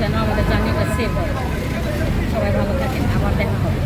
যেন আমাদের জার্নিটা সেভ হয়। সবাই ভালো থাকেন আবার দেখা হবে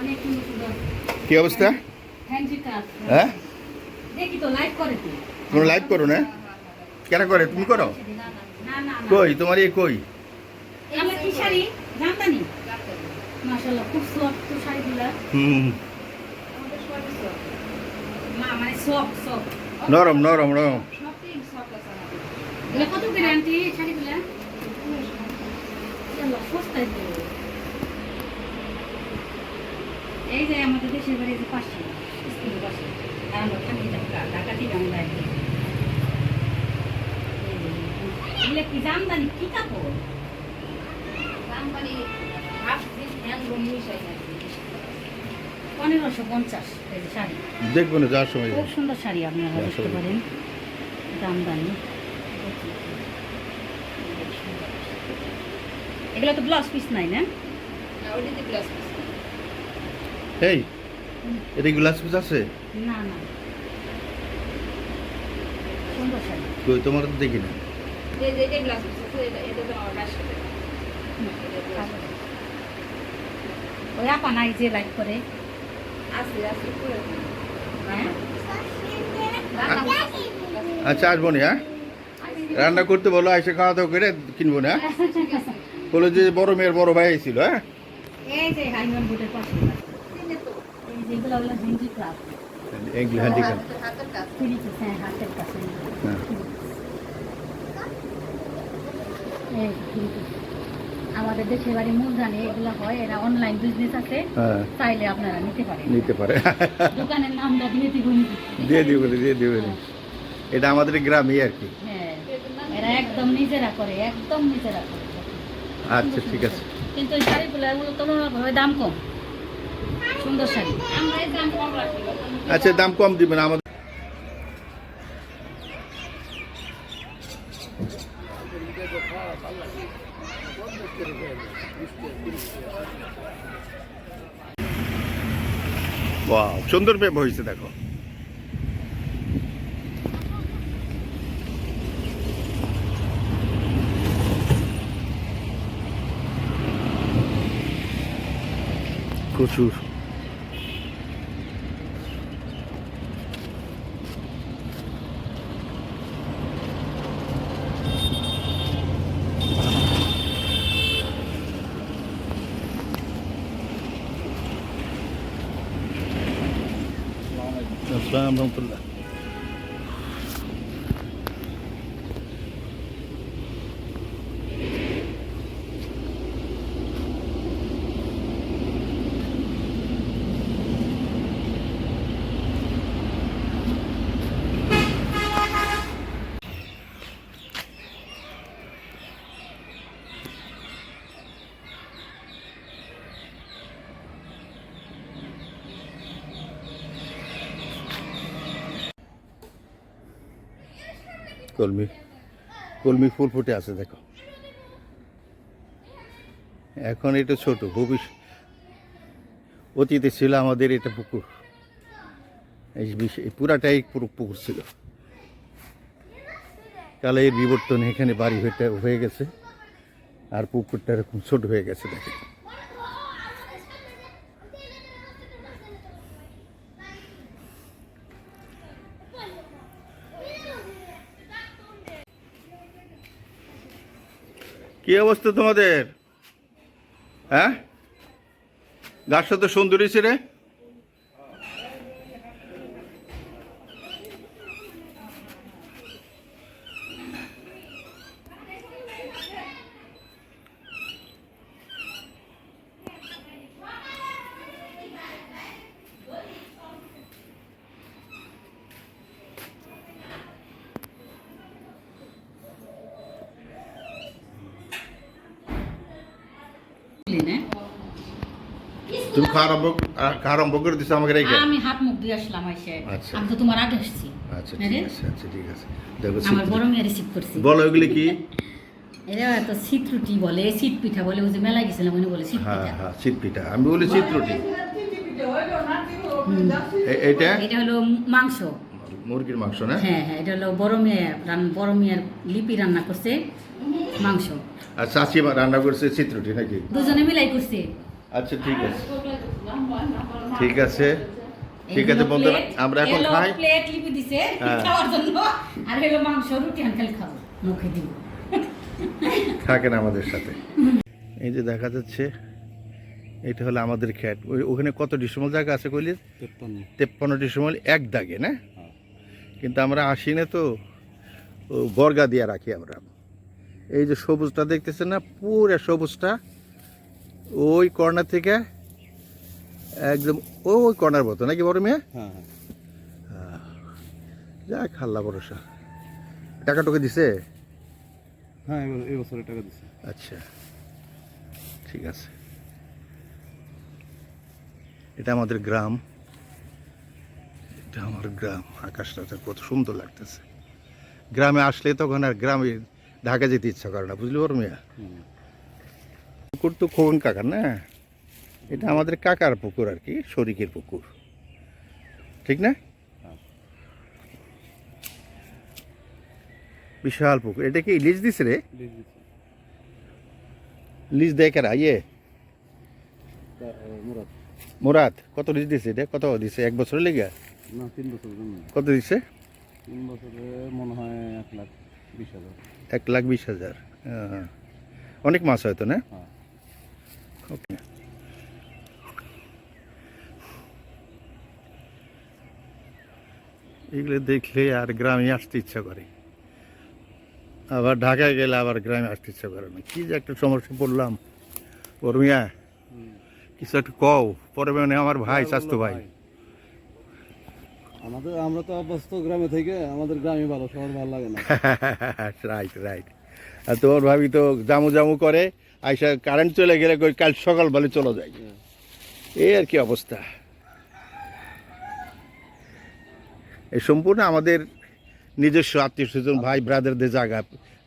অনেক সুন্দর সুন্দর কি অবস্থা? হ্যাঁ? দেখি তো লাইভ করে না? কেন করে? তুমি করো? কই? তোমার এই কই? মানে নরম নরম নরম। কত এই শাড়িগুলা? সস্তায় তো। এই যে আমাদের দেশের বাড়ি যে পাশে স্কুলের পাশে আর আমরা থাকি ঢাকা ঢাকাতেই আমরা কি। এগুলো কি জামদানি? কি কাপড়? পনেরোশো পঞ্চাশ শাড়ি। দেখব না যাওয়ার সময় খুব সুন্দর শাড়ি আপনারা দেখতে শাড়ি। পারেন। জামদানি। এগুলো তো ব্লাউজ পিস নাই না? এই এটা গ্লাস পিস আছে? না না। কই তোমার তো দেখি না। ওই আপা নাই যে লাইক করে। হ্যাঁ? আচ্ছা আসব না হ্যাঁ? রান্না করতে বলো আইসে খাওয়া দাওয়া করে কিনবো না হ্যাঁ? বলো যে বড় মেয়ের বড় ভাই ছিল হ্যাঁ? এই যে হাইমান বোটের পাশে। এই যেগুলো হলো হ্যাঁ হাতের হ্যাঁ। আমাদের দেশের বাড়ি মূলধানে এগুলো হয় এরা অনলাইন বিজনেস আছে। হ্যাঁ। চাইলে আপনারা নিতে পারেন। নিতে পারে। দোকানের নামটা দিয়ে দিবনি। দিয়ে দিবে দিয়ে দিবে এটা আমাদের গ্রামে আর কি। হ্যাঁ। এরা একদম নিজেরা করে একদম নিজেরা করে। আচ্ছা ঠিক আছে। কিন্তু এই শাড়িগুলো এগুলো তুলনাভাবে দাম কম। সুন্দর শাড়ি। আচ্ছা দাম কম দিবেন আমাদের। সুন্দর মেপ হয়েছে দেখো। প্রচুর। আসসালাম রহমতুল্লাহ কলমি কলমি ফুল ফুটে আছে, দেখো। এখন এটা ছোট ভবিষ্যৎ অতীতে ছিল আমাদের এটা পুকুর। এই এই পুরাটাই পুরো পুকুর ছিল। কালে এর বিবর্তন এখানে বাড়ি হয়ে হয়ে গেছে, আর পুকুরটা এরকম ছোট হয়ে গেছে দেখেন কি অবস্থা তোমাদের? হ্যাঁ? গাছটা তো সুন্দরী রে বুঝলি না? তুমি খাওয়া আরম্ভ আ- খাওয়া আরম্ভ করে দিছো আমাকে রেখে? আমি হাত মুখ দিয়ে আসলাম আচ্ছা। আমি তো তোমার আগে আসছি। আচ্ছা ঠিক আছে আচ্ছা ঠিক আছে। দেখো আমার চিত্র- বড় মেয়ে রিসিভ করছি। বলো কি? এরা তো বলে শীত পিঠা বলে ওই যে মেলায় গেছিলাম উনি বলে শীত হ্যাঁ পিঠা। হ্যাঁ শীত পিঠা। আমি বলি শীত রুটি। এ- এইটা? এটা হলো মাংস। মুরগির মাংস না? হ্যাঁ হ্যাঁ এটা হলো বড় মেয়ে বড় মেয়ের লিপি রান্না করছে মাংস। আর চাচি রান্না করছে শীত রুটি নাকি? দুজনে মিলাই করছে। আচ্ছা ঠিক আছে। ঠিক আছে। ঠিক আছে বন্ধুরা আমরা এখন খাই। প্লেট লিপি দিছে হ্যাঁ। খাওয়ার জন্য। আর হলো মাংস রুটি আনকাল খাব মুখে দিব। থাকেন আমাদের সাথে। এই যে দেখা যাচ্ছে এটা হলো আমাদের খ্যাট। ওই ওখানে কত ডিসিমল জায়গা আছে কইলি? তেপ্পান্ন। ডিসিমল এক দাগে না? কিন্তু আমরা আসি না তো ও বর্গা দিয়ে রাখি আমরা। এই যে সবুজটা দেখতেছেন না পুরো সবুজটা ওই কর্নার থেকে একদম ওই কর্নার মতো নাকি বড় মেয়ে? হ্যাঁ যা খাল্লা ভরসা। টাকা টুকে দিছে? হ্যাঁ এই বছরে টাকা দিচ্ছে আচ্ছা ঠিক আছে। এটা আমাদের গ্রাম। এটা আমার গ্রাম। আকাশটা কত সুন্দর লাগতেছে। গ্রামে আসলে তখন আর গ্রামে ঢাকা যেতে ইচ্ছা করে না বুঝলি বড় মিয়া? পুকুর তো খোকন কাকার না? এটা আমাদের কাকার পুকুর আর কি শরিকের পুকুর। ঠিক না? বিশাল পুকুর। এটা কি লিজ দিছে রে? লিজ দেয় কারা? ইয়ে? মুরাদ। কত লিজ দিছে এটা? কত দিছে? এক বছরের লেগে? না তিন বছর কত দিছে? তিন বছরে মনে হয় এক লাখ বিশ হাজার। এক লাখ বিশ হাজার। হ্যাঁ। অনেক মাছ হয়তো না? হ্যাঁ। ওকে এগুলো দেখলে আর গ্রামে আসতে ইচ্ছা করে। আবার ঢাকায় গেলে আবার গ্রামে আসতে ইচ্ছা করে না। কি যে একটা সমস্যা পড়লাম। কর্মিয়া কিছু একটা কও। পরে মানে আমার ভাই স্বাস্থ্য ভাই। আমাদের আমরা তো অভ্যস্ত গ্রামে থেকে আমাদের গ্রামে ভালো শহর ভালো লাগে না। রাইট রাইট আর তোমার ভাবি তো জামু জামু করে। আইসা কারেন্ট চলে গেলে কাল সকালবেলা চলে যায় এই আর কি অবস্থা। এই সম্পূর্ণ আমাদের নিজস্ব আত্মীয় স্বজন ভাই ব্রাদারদের জায়গা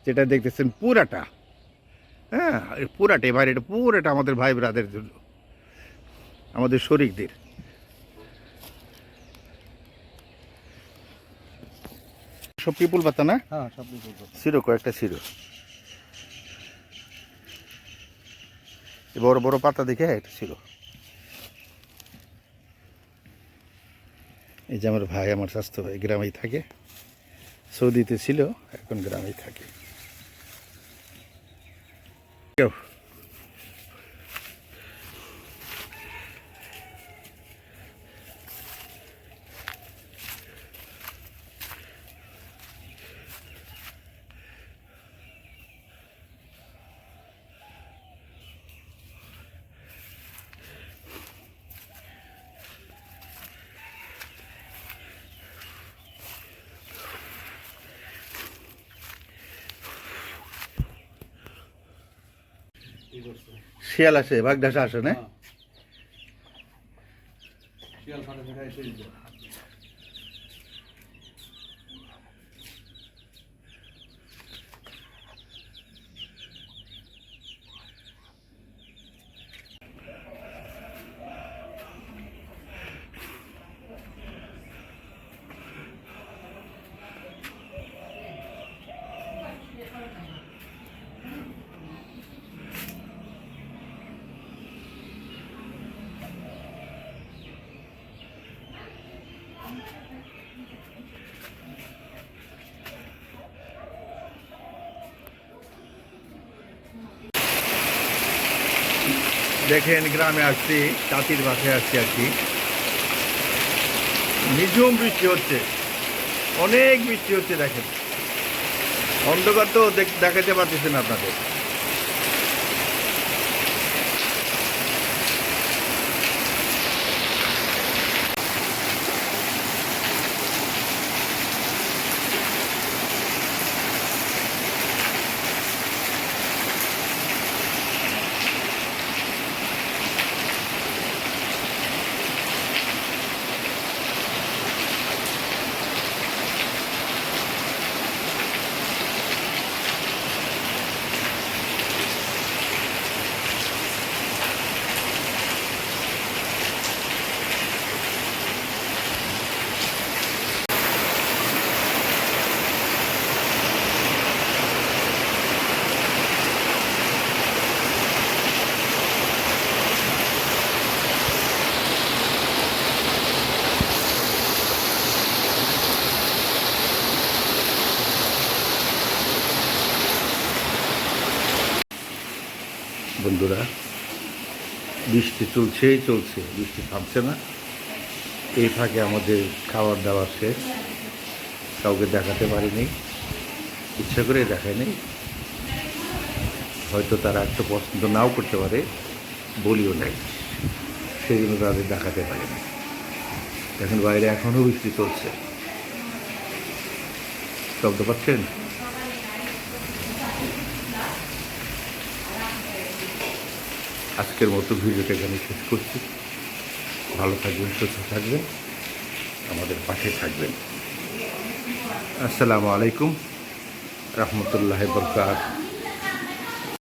যেটা দেখতেছেন পুরাটা। হ্যাঁ পুরাটা এবার এটা পুরাটা আমাদের ভাই ব্রাদের জন্য। আমাদের শরিকদের। সব পিপুল পাতা না? হ্যাঁ সব ছিল কয়েকটা ছিল বড় বড় পাতা দেখে একটা ছিল। এই যে আমার ভাই, আমার স্বাস্থ্য ভাই গ্রামেই থাকে। সৌদিতে ছিল, এখন গ্রামেই থাকে। শিয়াল আসে বাগদাসা আসে না? শিয়াল দেখেন গ্রামে আসছি, তাঁতির বাসায় আসছি আর কি। নিঝুম বৃষ্টি হচ্ছে, অনেক বৃষ্টি হচ্ছে দেখেন। অন্ধকার তো দেখাতে পারতেছেন আপনাদের। বন্ধুরা, বৃষ্টি চলছেই চলছে, বৃষ্টি থামছে না। এই ফাঁকে আমাদের খাবার দাবার শেষ। কাউকে দেখাতে পারিনি, ইচ্ছা করে দেখায়নি। হয়তো তারা একটু পছন্দ নাও করতে পারে, বলিও নাই। সেই জন্য তাদের দেখাতে পারিনি। এখন বাইরে এখনও বৃষ্টি চলছে। শব্দ পাচ্ছেন? আজকের মতো ভিডিওটা এখানে শেষ করছি। ভালো থাকবেন, সুস্থ থাকবেন, আমাদের পাশে থাকবেন। আসসালামু আলাইকুম, রহমতুল্লাহ বরকাত